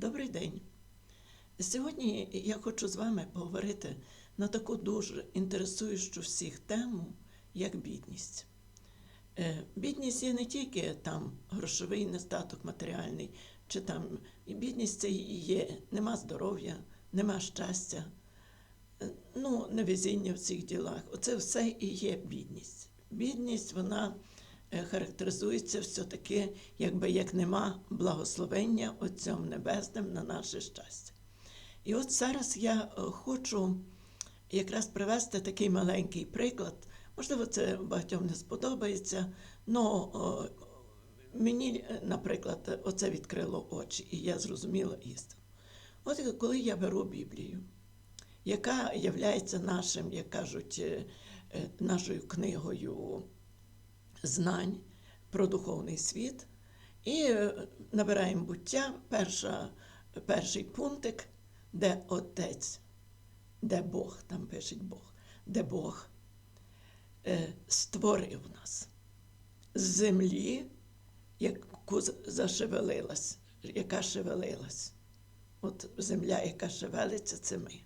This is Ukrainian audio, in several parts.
Добрий день. Сьогодні я хочу з вами поговорити на таку дуже інтересуючу всіх тему, як бідність. Е, Бідність є не тільки там грошовий нестаток матеріальний, чи там бідність це і є нема здоров'я, нема щастя, е, ну, невезіння в цих ділах. Оце все і є бідність. Бідність, вона характеризується все-таки, якби як нема благословення Отцем Небесним на наше щастя. І от зараз я е, хочу якраз привести такий маленький приклад. Можливо, це багатьом не сподобається, але мені, е, наприклад, оце відкрило очі, і я зрозуміла істину. От коли я беру Біблію, яка є нашим, як кажуть, е, е, нашою книгою знань про духовний світ, і е, набираємо буття, перша, перший пунктик, де Отець, де Бог, там пише Бог, де Бог е, створив нас з землі, яку зашевелилась, яка шевелилась. От земля, яка шевелиться, це ми.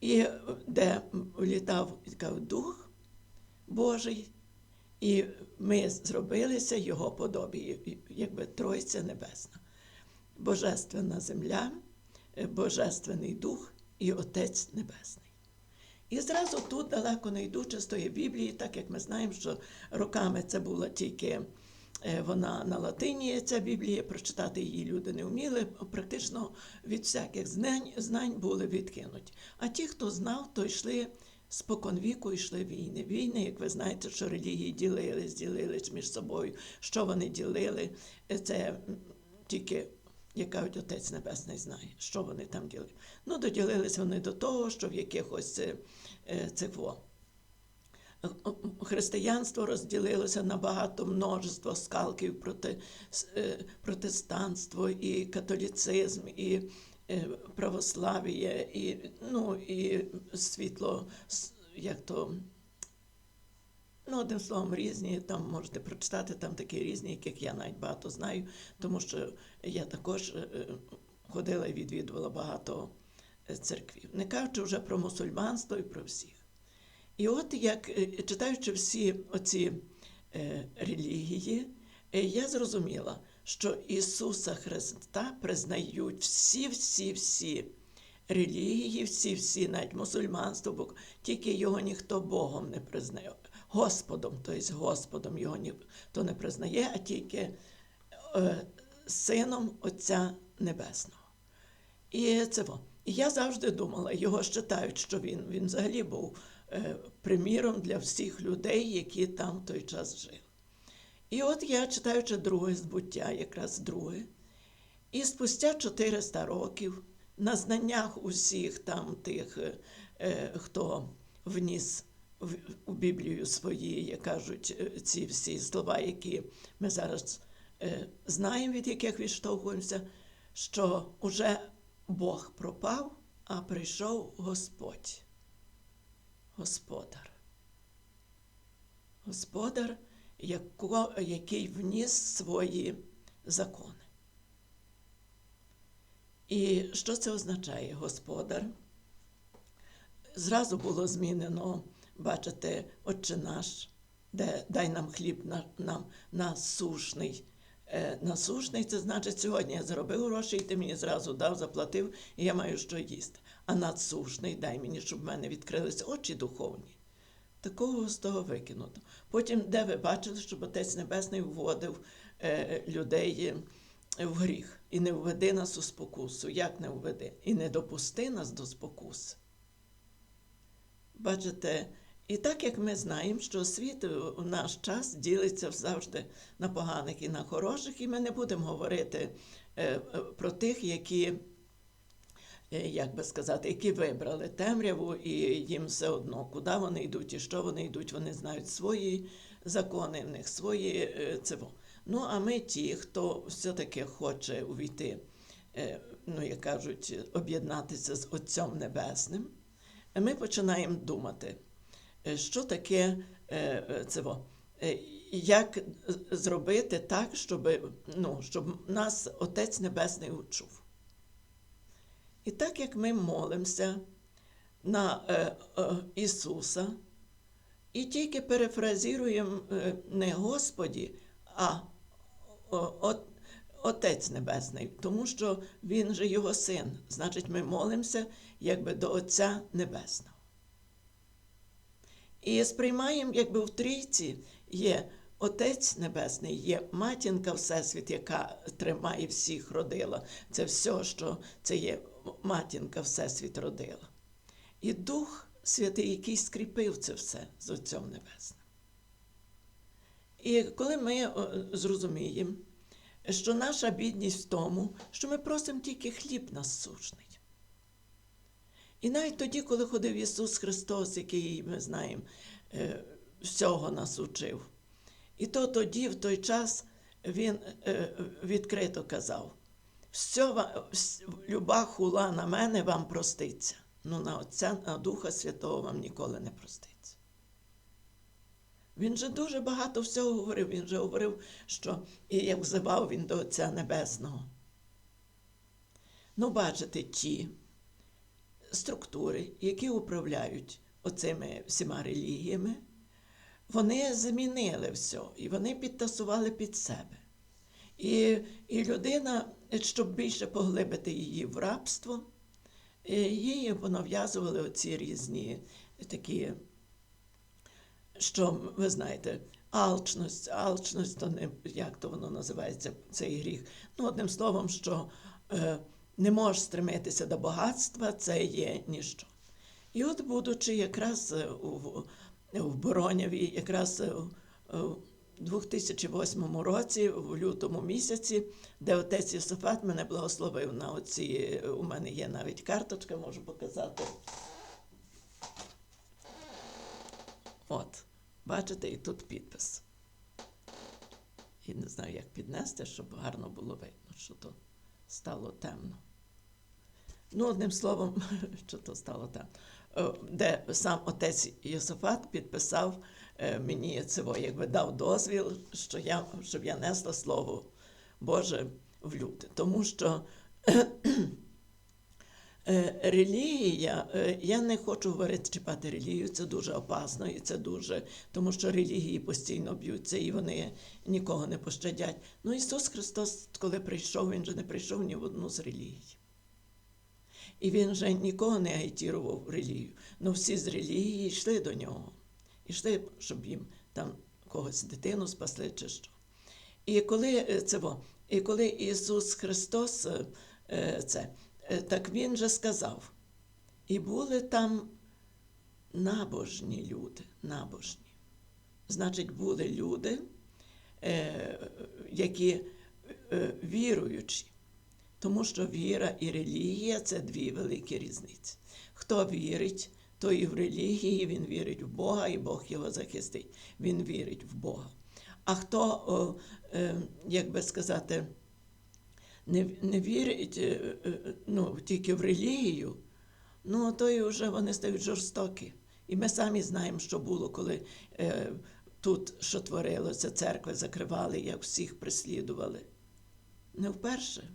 І е, де влітав Дух Божий, і ми зробилися Його подобі, якби Тройця Небесна. Божественна земля, е, Божественний Дух і Отець Небесний. І зразу тут, далеко не йдучи з тої Біблії, так як ми знаємо, що роками це була тільки е, вона на латині, ця Біблія, прочитати її люди не вміли, практично від всяких знань, знань були відкинуті. А ті, хто знав, то йшли споконвіку, йшли війни. Війни, як ви знаєте, що релігії ділились, ділились між собою, що вони ділили, е, це тільки як Отець Небесний знає, що вони там ділили. Ну, доділились вони до того, що в якихось е, е, цих во, е, християнство розділилося на багато множество скалків проти протестанство і католіцизм, і православ'я, і, ну, і світло, як то. Ну, одним словом, різні, там можете прочитати, там такі різні, яких я навіть багато знаю, тому що я також е, е, ходила і відвідувала багато е, церквів. Не кажучи вже про мусульманство і про всіх. І от як е, читаючи всі оці е, релігії, е, я зрозуміла, що Ісуса Христа признають всі, всі, всі релігії, всі, всі, навіть мусульманство, бо тільки його ніхто Богом не признає. Господом, тобто Господом його ніхто не признає, а тільки е, Сином Отця Небесного. І це во. І я завжди думала, його вважають, що він, він взагалі був е, приміром для всіх людей, які там в той час жили. І от я, читаючи друге збуття, якраз друге, і спустя 400 років на знаннях усіх там тих, е, е, хто вніс у Біблію свої, як кажуть, е, ці всі слова, які ми зараз знаємо, від яких відштовхуємося, що уже Бог пропав, а прийшов Господь. Господар. Господар, яко, який вніс свої закони. І що це означає, господар? Зразу було змінено, бачите, Отче наш, де дай нам хліб на, нам насушний. Е, насушний це значить, сьогодні я заробив гроші, і ти мені зразу дав, заплатив, і я маю що їсти. А надсушний дай мені, щоб в мене відкрилися очі духовні. Такого з того викинуто. Потім, де ви бачили, щоб Отець Небесний вводив е, людей е, в гріх і не введи нас у спокусу. Як не введи? І не допусти нас до спокуси. Бачите, і так як ми знаємо, що світ у наш час ділиться завжди на поганих і на хороших, і ми не будемо говорити е, про тих, які, як би сказати, які вибрали темряву, і їм все одно, куди вони йдуть і що вони йдуть, вони знають свої закони, в них свої е, цево. Ну, а ми ті, хто все-таки хоче увійти, е, ну, як кажуть, об'єднатися з Отцем Небесним, ми починаємо думати, е, що таке е, е, це, во, е, як зробити так, щоб, ну, щоб нас Отець Небесний учув. І так як ми молимося на е, е, Ісуса, і тільки перефразіруємо е, не Господі, а о, от, Отець Небесний, тому що Він же Його син. Значить, ми молимося якби до Отця Небесного. І сприймаємо, якби в трійці є Отець Небесний, є матінка Всесвіт, яка тримає всіх родила. Це все, що це є матінка Всесвіт родила. І Дух Святий, який скріпив це все з Отцем Небесним. І коли ми зрозуміємо, що наша бідність в тому, що ми просимо тільки хліб насущний. І навіть тоді, коли ходив Ісус Христос, який ми знаємо, е, всього нас учив, і то тоді, в той час, Він е, відкрито казав: люба хула на мене вам проститься, ну на Отця, на Духа Святого вам ніколи не проститься. Він же дуже багато всього говорив. Він же говорив, що і як взивав він до Отця Небесного. Ну, бачите, ті структури, які управляють оцими всіма релігіями, вони змінили все, і вони підтасували під себе. І, і людина, щоб більше поглибити її в рабство, е, їй понав'язували оці різні такі що ви знаєте, алчність, алчність, то не як то воно називається, цей гріх. Ну, одним словом, що е, не можеш стремитися до багатства, це є ніщо. І от, будучи якраз е, у, в Бороняві, якраз е, 2008 році, в лютому місяці, де отець Єсофат мене благословив на оці, у мене є навіть карточка, можу показати. От, бачите, і тут підпис. І не знаю, як піднести, щоб гарно було видно, що то стало темно. Ну, одним словом, що то стало темно. Е, Де сам отець Йосифат підписав мені цього, якби дав дозвіл, що я, щоб я несла слово Боже в люди. Тому що Е, Релігія, е, я не хочу говорити чіпати релігію, це дуже опасно і це дуже, тому що релігії постійно б'ються і вони нікого не пощадять. Ну Ісус Христос, коли прийшов, Він же не прийшов ні в одну з релігій. І він же нікого не агітував в релігію. Ну всі з релігії йшли до нього. Йшли, щоб їм там когось дитину спасли чи що. І коли е, це і коли Ісус Христос е, е, це, так Він же сказав, і були там набожні люди, набожні. Значить, були люди, які віруючі, тому що віра і релігія це дві великі різниці. Хто вірить, то і в релігії він вірить в Бога, і Бог його захистить. Він вірить в Бога. А хто, е, як би сказати, не, не вірить е, е, ну, тільки в релігію, ну то і вже вони стають жорстокі. І ми самі знаємо, що було, коли е, тут що творилося, церкви закривали, як всіх прислідували. Не вперше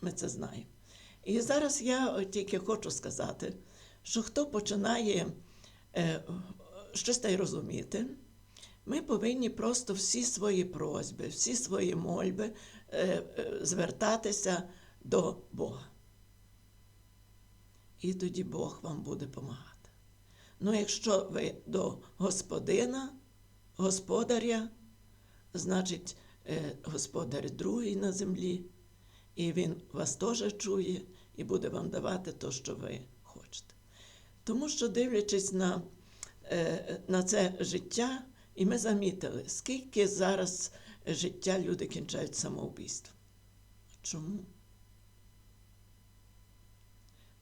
ми це знаємо. І зараз я тільки хочу сказати, що хто починає е, щось та й розуміти, ми повинні просто всі свої просьби, всі свої мольби е, е, звертатися до Бога. І тоді Бог вам буде допомагати. Ну, якщо ви до Господина, господаря, значить, е, господар другий на землі, і він вас теж чує і буде вам давати те, що ви. Тому що, дивлячись на, е, на це життя, і ми замітили, скільки зараз життя люди кінчають самоубійством. Чому?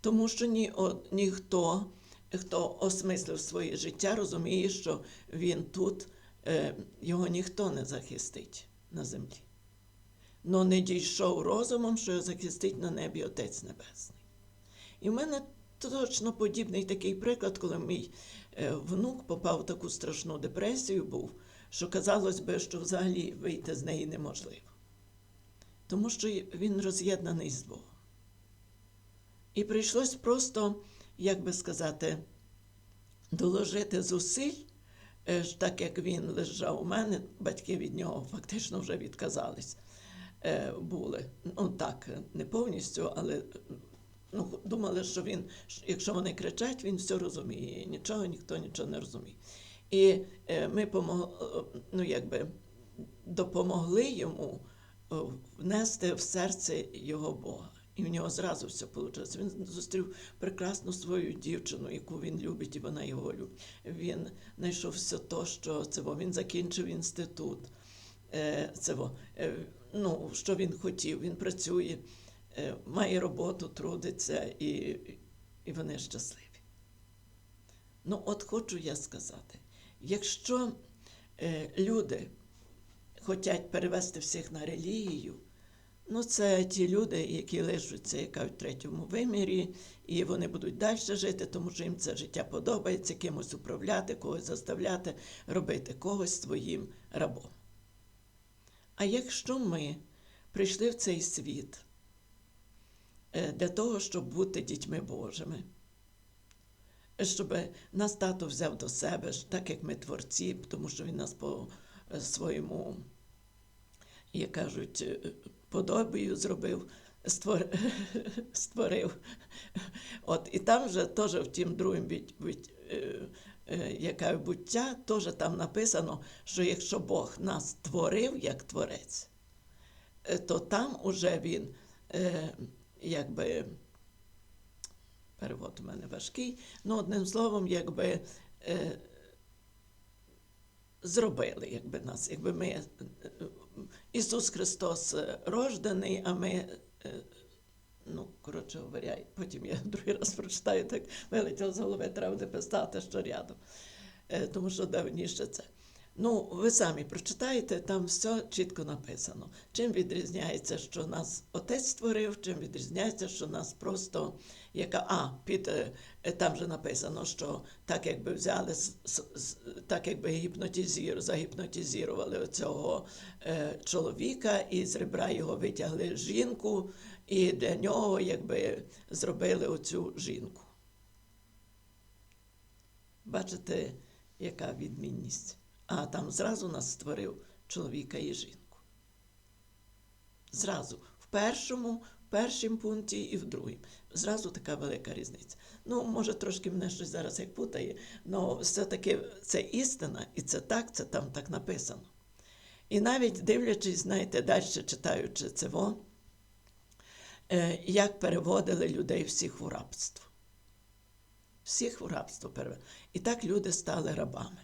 Тому що ні, ніхто, хто осмислив своє життя, розуміє, що він тут, е, його ніхто не захистить на землі. Но не дійшов розумом, що його захистить на небі Отець Небесний. І в мене точно подібний такий приклад, коли мій е, внук попав в таку страшну депресію, був, що казалось би, що взагалі вийти з неї неможливо. Тому що він роз'єднаний з Богом. І прийшлось просто, як би сказати, доложити зусиль, е, так як він лежав у мене, батьки від нього фактично вже відказались е, були. Ну так, не повністю, але ну, думали, що він, якщо вони кричать, він все розуміє. Нічого, ніхто нічого не розуміє. І е, ми ну, якби, допомогли йому е, внести в серце його Бога. І в нього зразу все вийшло. Він зустрів прекрасну свою дівчину, яку він любить, і вона його любить. Він знайшов все то, що це він закінчив інститут. Е, Це ну, що він хотів. Він працює, має роботу, трудиться, і, і вони щасливі. Ну, от хочу я сказати, якщо е, люди хочуть перевести всіх на релігію, ну це ті люди, які лежаться, яка в третьому вимірі, і вони будуть далі жити, тому що їм це життя подобається, кимось управляти, когось заставляти, робити когось своїм рабом. А якщо ми прийшли в цей світ е, для того, щоб бути дітьми Божими, щоб нас тато взяв до себе, так як ми творці, тому що він нас по е, своєму, як кажуть, е, подобію зробив, створ... створив. От, і там же теж в тім другому від, від, е, е, буття, теж там написано, що якщо Бог нас створив як творець, е, то там уже він е, якби перевод у мене важкий, ну, одним словом, якби е, зробили, якби нас, якби ми е, Ісус Христос е, рожданий, а ми. е, Ну, коротше говоря, потім я другий раз прочитаю, так вилетіло з голови, треба буде писати що рядом, Е, тому що давніше це. Ну, ви самі прочитаєте, там все чітко написано. Чим відрізняється, що нас отець створив, чим відрізняється, що нас просто яка. А, під е, там же написано, що так якби взяли, так якби гіпнотизір, загіпнотизірували оцього е, чоловіка і з ребра його витягли жінку, і для нього якби зробили оцю жінку. Бачите, яка відмінність? А там зразу нас створив чоловіка і жінку. Зразу. В першому, в першому пункті і в другому. Зразу така велика різниця. Ну, може, трошки мене щось зараз як путає, але все-таки це істина, і це так, це там так написано. І навіть дивлячись, знаєте, далі читаючи це е, як переводили людей всіх у рабство. Всіх у рабство перевели. І так люди стали рабами.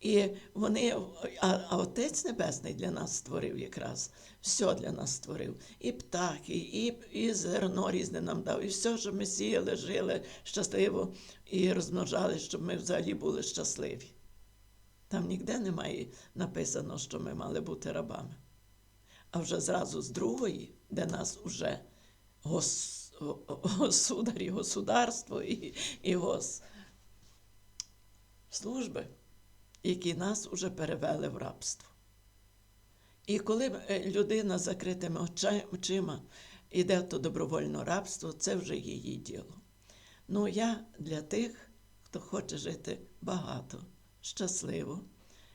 І вони, а, а Отець Небесний для нас створив якраз, все для нас створив. І птахи, і, і зерно різне нам дав, і все, що ми сіяли, жили щасливо і розмножали, щоб ми взагалі були щасливі. Там ніде немає написано, що ми мали бути рабами. А вже зразу з другої, де нас уже гос, государство і, і гос служби, які нас уже перевели в рабство. І коли е, людина з закритими очима йде то добровольне рабство, це вже її діло. Ну, я для тих, хто хоче жити багато, щасливо,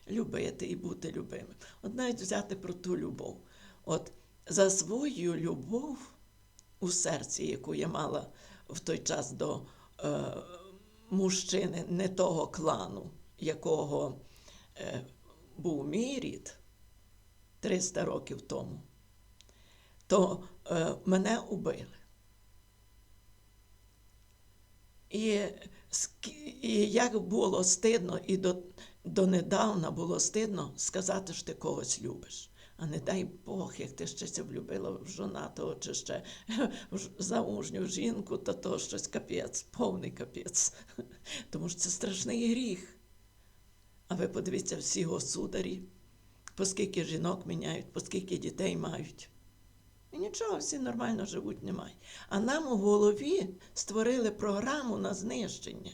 любити і бути любимим. От навіть взяти про ту любов. От за свою любов у серці, яку я мала в той час до е, мужчини не того клану, якого е, був мій рід 300 років тому, то е, мене убили. І, і як було стидно, і до, донедавна було стидно сказати, що ти когось любиш. А не дай Бог, як ти ще це влюбила в жонатого чи ще в замужню жінку, то то щось капець, повний капець. Тому що це страшний гріх. А ви подивіться всі государі, поскільки жінок міняють, поскільки дітей мають. І нічого, всі нормально живуть, немає. А нам у голові створили програму на знищення.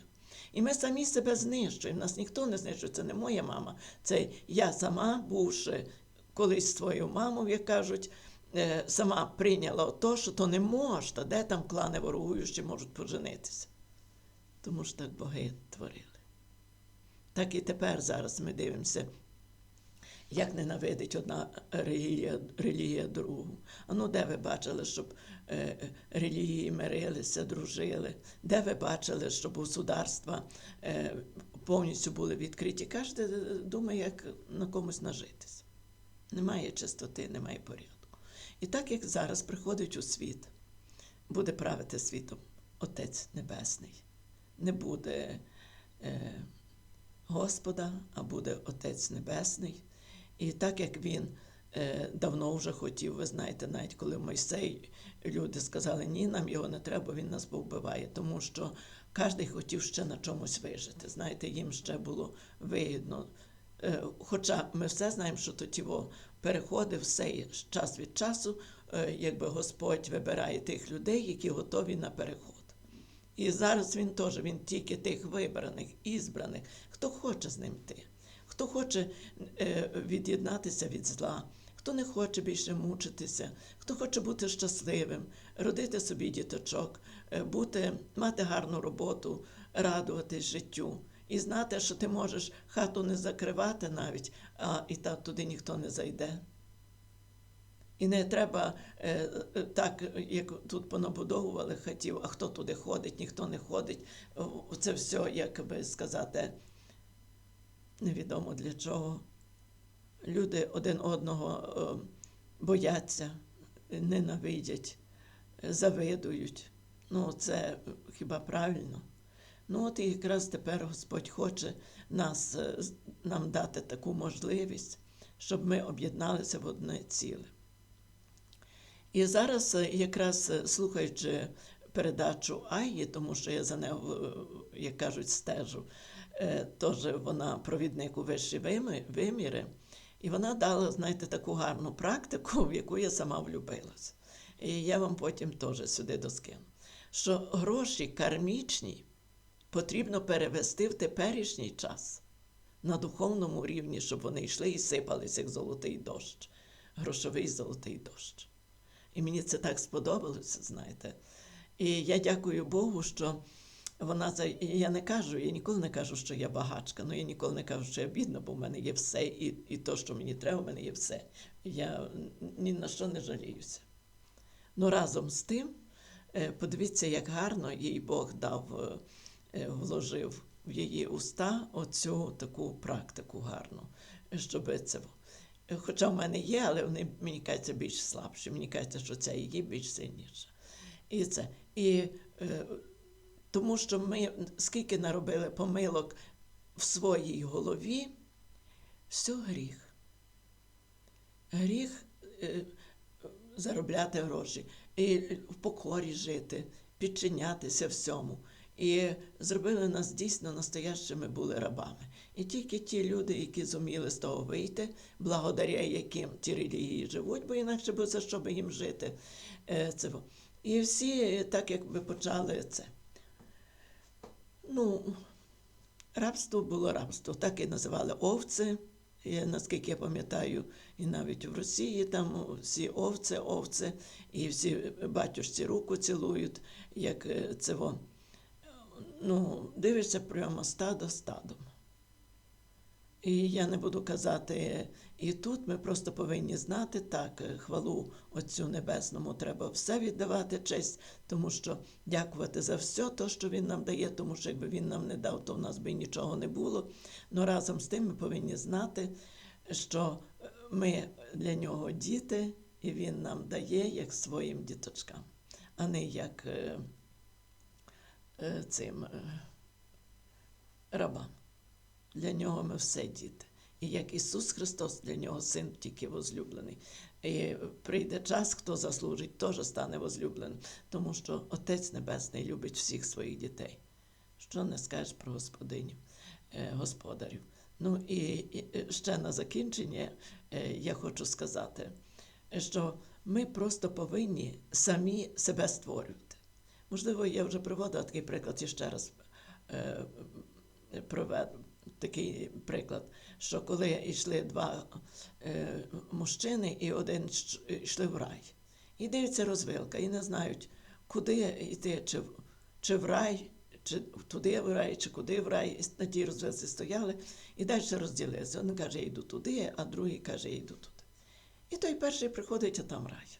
І ми самі себе знищуємо. Нас ніхто не знищує. Це не моя мама. Це я сама, бувши колись свою маму, як кажуть, е, сама прийняла то, що то не можна, де там клани ворогуючі можуть поженитися. Тому що так боги творили. Так і тепер зараз ми дивимося, як ненавидить одна релігія, релігія другу. А ну де ви бачили, щоб е, релігії мирилися, дружили? Де ви бачили, щоб государства е, повністю були відкриті? Кожен думає, як на комусь нажитися. Немає чистоти, немає порядку. І так як зараз приходить у світ, буде правити світом Отець Небесний. Не буде е, Господа, а буде Отець Небесний. І так як він е, давно вже хотів, ви знаєте, навіть коли Мойсей, люди сказали, ні, нам його не треба, він нас повбиває, тому що кожен хотів ще на чомусь вижити. Знаєте, їм ще було вигідно. Е, Хоча ми все знаємо, що Тотіво переходив все час від часу, е, якби Господь вибирає тих людей, які готові на переход. І зараз він теж, він тільки тих вибраних, ізбраних, хто хоче з ним йти, хто хоче е, від'єднатися від зла, хто не хоче більше мучитися, хто хоче бути щасливим, родити собі діточок, е, бути, мати гарну роботу, радуватись життю. І знати, що ти можеш хату не закривати навіть, а і там туди ніхто не зайде. І не треба е, е, так, як тут понабудовували хатів, а хто туди ходить, ніхто не ходить. Це все, як би сказати, невідомо для чого. Люди один одного е, бояться, ненавидять, завидують. Ну, це хіба правильно? Ну, от і якраз тепер Господь хоче нас, нам дати таку можливість, щоб ми об'єдналися в одне ціле. І зараз, е, якраз е, слухаючи передачу Айї, тому що я за нею, е, як кажуть, стежу, теж вона провідник у вищі виміри, і вона дала, знаєте, таку гарну практику, в яку я сама влюбилась. І я вам потім теж сюди доскину. Що гроші кармічні потрібно перевести в теперішній час на духовному рівні, щоб вони йшли і сипалися, як золотий дощ, грошовий золотий дощ. І мені це так сподобалося, знаєте. І я дякую Богу, що вона за. Я не кажу, я ніколи не кажу, що я багачка, ну я ніколи не кажу, що я бідна, бо в мене є все, і, і то, що мені треба, в мене є все. Я ні на що не жаліюся. Ну разом з тим, е, подивіться, як гарно їй Бог дав, е, вложив в її уста оцю таку практику гарну, щоб це. Хоча в мене є, але вони, мені кажеться, більш слабші. Мені кажеться, що ця її більш сильніша. І це. І е, тому що ми скільки наробили помилок в своїй голові, все гріх. Гріх е, заробляти гроші, і в покорі жити, підчинятися всьому. І зробили нас дійсно настоящими були рабами. І тільки ті люди, які зуміли з того вийти, благодаря яким ті релігії живуть, бо інакше бо за що би їм жити. е, Це. І всі так якби почали це. Ну, рабство було рабство, так і називали овці. І, наскільки я пам'ятаю, і навіть в Росії там всі овці, овці, і всі батюшці руку цілують, як це. Ну, дивишся прямо стадо стадом. І я не буду казати, і тут ми просто повинні знати так, хвалу Отцю Небесному треба все віддавати честь, тому що дякувати за все, то, що Він нам дає, тому що якби він нам не дав, то в нас би нічого не було. Но разом з тим ми повинні знати, що ми для нього діти, і він нам дає як своїм діточкам, а не як е, цим е, рабам. Для нього ми все діти. І як Ісус Христос для нього син тільки возлюблений. І прийде час, хто заслужить, теж стане возлюбленим, тому що Отець Небесний любить всіх своїх дітей. Що не скажеш про господинів, е, господарів. Ну і, ще на закінчення е, я хочу сказати, що ми просто повинні самі себе створювати. Можливо, я вже приводила такий приклад і ще раз е, проведу. такий приклад, що коли йшли два е, мужчини і один йшли в рай, і дивиться розвилка, і не знають, куди йти, чи, в- чи в рай, чи туди в рай, чи куди в рай. І на тій розвилці стояли, і далі розділилися. Один каже, я йду туди, а другий каже, я йду туди. І той перший приходить, а там рай.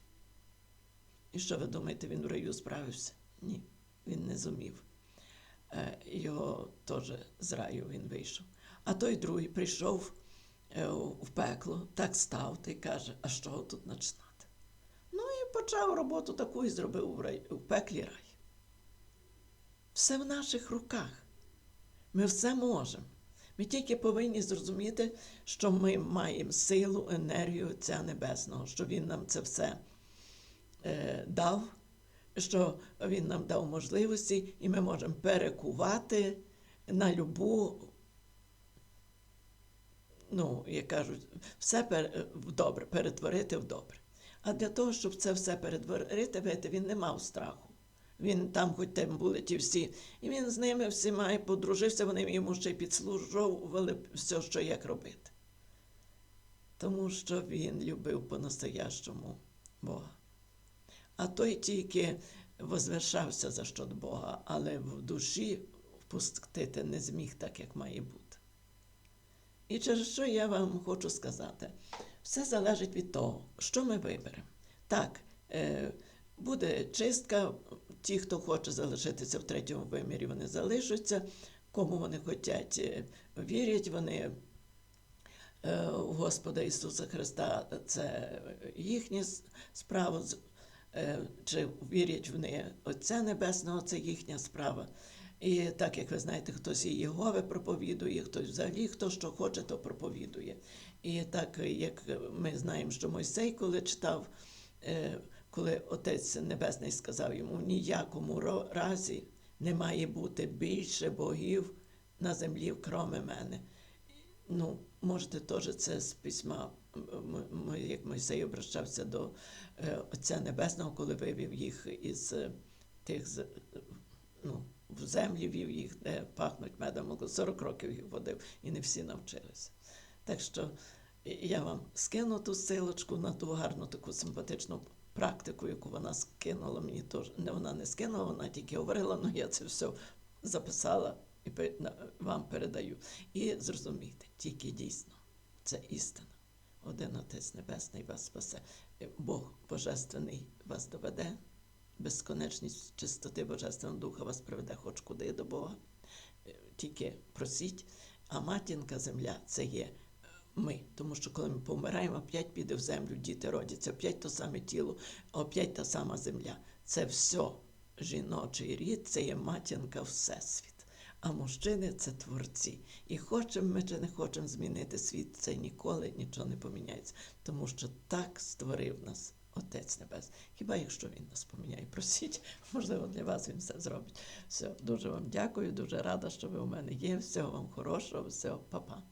І що ви думаєте, він в раю справився? Ні, він не зумів. Е, Його теж з раю він вийшов. А той другий прийшов е, в пекло, так став та й каже, а що тут починати? Ну і почав роботу таку і зробив в, рай, в пеклі рай. Все в наших руках. Ми все можемо. Ми тільки повинні зрозуміти, що ми маємо силу, енергію Отця Небесного, що Він нам це все е, дав, що Він нам дав можливості, і ми можемо перекувати на любу, ну, як кажуть, все пер- в добре, перетворити в добре. А для того, щоб це все перетворити, видите, він не мав страху. Він там, хоч там були ті всі, і він з ними всіма і подружився, вони йому ще й підслужовували все, що як робити. Тому що він любив по-настоящому Бога. А той тільки возвишався за що до Бога, але в душі впустити не зміг так, як має бути. І через що я вам хочу сказати, все залежить від того, що ми виберемо. Так, е, буде чистка, ті, хто хоче залишитися в третьому вимірі, вони залишаться. Кому вони хочуть, е, вірять, вони е, Господа Ісуса Христа, це їхня с- справа. з- е, Чи вірять вони Отця Небесного, це їхня справа. І так як ви знаєте, хтось і Єгови проповідує, хтось взагалі хто що хоче, то проповідує. І так як ми знаємо, що Мойсей, коли читав, е, коли Отець Небесний сказав йому, в ніякому разі не має бути більше богів на землі, кроме мене. Ну, можете теж це з письма, як Мойсей обращався до е, Отця Небесного, коли вивів їх із е, тих ну, в землі вів їх, де пахнуть медом, 40 років їх водив, і не всі навчилися. Так що я вам скину ту силочку на ту гарну таку симпатичну практику, яку вона скинула мені теж. Не вона не скинула, вона тільки говорила, але я це все записала і вам передаю. І зрозумійте, тільки дійсно, це істина. Один Отець Небесний вас спасе. Бог Божественний вас доведе, безконечність чистоти Божественного Духа вас приведе хоч куди до Бога. Е, Тільки просіть, а матінка земля це є е, ми. Тому що коли ми помираємо, опять піде в землю, діти родяться, опять то саме тіло, опять та сама земля. Це все жіночий рід, це є матінка Всесвіт. А мужчини це творці. І хочемо ми чи не хочемо змінити світ, це ніколи нічого не поміняється. Тому що так створив нас Отець Небес. Хіба якщо він нас поміняє, просіть, можливо, для вас він все зробить. Все, дуже вам дякую, дуже рада, що ви у мене є. Всього вам хорошого, всього, па-па.